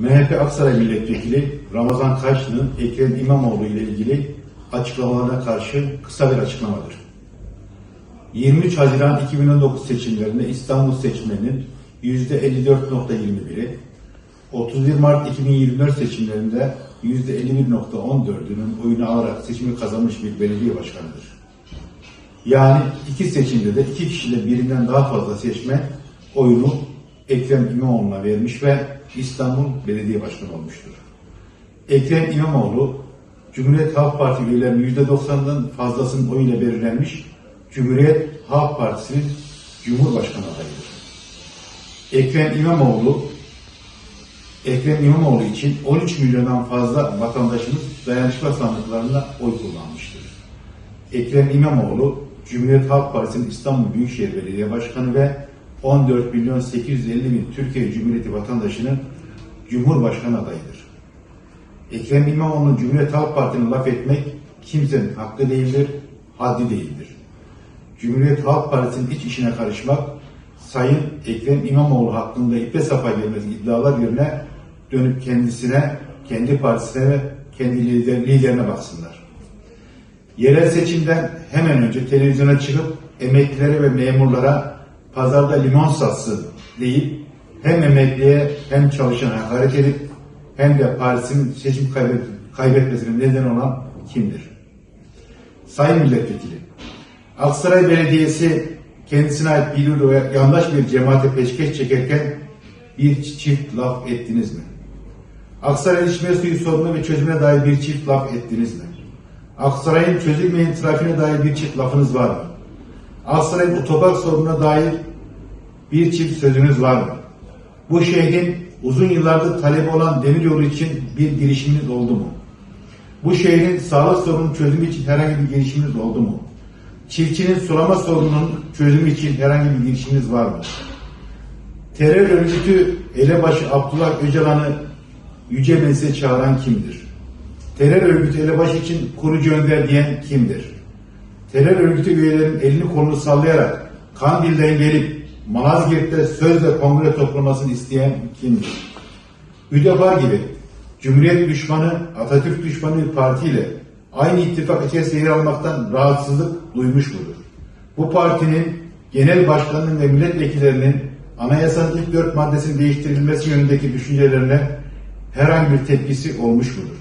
MHP Aksaray Milletvekili Ramazan Kaşlı'nın Ekrem İmamoğlu ile ilgili açıklamalarına karşı kısa bir açıklamadır. 23 Haziran 2019 seçimlerinde İstanbul seçmeninin %54.21'i, 31 Mart 2024 seçimlerinde %51.14'ünün oyunu alarak seçimi kazanmış bir belediye başkanıdır. Yani iki seçimde de iki kişide birinden daha fazla seçmen oyunu Ekrem İmamoğlu'na vermiş ve İstanbul Belediye Başkanı olmuştur. Ekrem İmamoğlu, Cumhuriyet Halk Partisi üyelerinin %90'dan fazlasının oyuyla belirlenmiş Cumhuriyet Halk Partisi'nin Cumhurbaşkanı adayıdır. Ekrem İmamoğlu, Ekrem İmamoğlu için 13 milyondan fazla vatandaşımız dayanışma sandıklarında oy kullanmıştır. Ekrem İmamoğlu, Cumhuriyet Halk Partisi'nin İstanbul Büyükşehir Belediye Başkanı ve 14 milyon 850 bin Türkiye Cumhuriyeti vatandaşının Cumhurbaşkanı adayıdır. Ekrem İmamoğlu'nun Cumhuriyet Halk Partisi'ne laf etmek kimsenin hakkı değildir, haddi değildir. Cumhuriyet Halk Partisi'nin iç işine karışmak, Sayın Ekrem İmamoğlu hakkında ipe sapa gelmesi iddialar yerine dönüp kendisine, kendi partisine ve kendi lider, liderine baksınlar. Yerel seçimden hemen önce televizyona çıkıp emeklilere ve memurlara pazarda limon satsın deyip hem emekliye hem çalışana hakaret edip hem de partisinin seçim kaybet, kaybetmesine neden olan kimdir? Sayın Milletvekili, Aksaray Belediyesi kendisine ait bir yurda yandaş bir cemaate peşkeş çekerken bir çift laf ettiniz mi? Aksaray içme suyu sorunu ve çözümüne dair bir çift laf ettiniz mi? Aksaray'ın çözülmeyen trafiğine dair bir çift lafınız var mı? Aksaray'ın otopark sorununa dair bir çift sözünüz var mı? Bu şehrin uzun yıllardır talebi olan demiryolu için bir girişiminiz oldu mu? Bu şehrin sağlık sorunun çözümü için herhangi bir girişiminiz oldu mu? Çiftçinin sulama sorununun çözümü için herhangi bir girişiminiz var mı? Terör örgütü elebaşı Abdullah Öcalan'ı yüce meclise çağıran kimdir? Terör örgütü elebaşı için kurucu önder diyen kimdir? Terör örgütü üyelerinin elini kolunu sallayarak Kandil'den gelip Malazgirt'te sözle kongre toplamasını isteyen kimdir? Hüdapar gibi Cumhuriyet düşmanı, Atatürk düşmanı bir partiyle aynı ittifak içerisinde yer almaktan rahatsızlık duymuş mudur? Bu partinin genel başkanının ve milletvekillerinin anayasanın ilk dört maddesinin değiştirilmesi yönündeki düşüncelerine herhangi bir tepkisi olmuş mudur?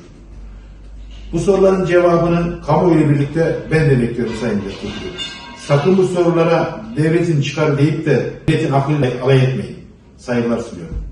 Bu soruların cevabını kamuoyuyla birlikte ben de bekliyorum Sayın Milletvekili. Sakın bu sorulara devletin çıkar deyip de devletin aklıyla alay etmeyin. Saygılar sunuyorum.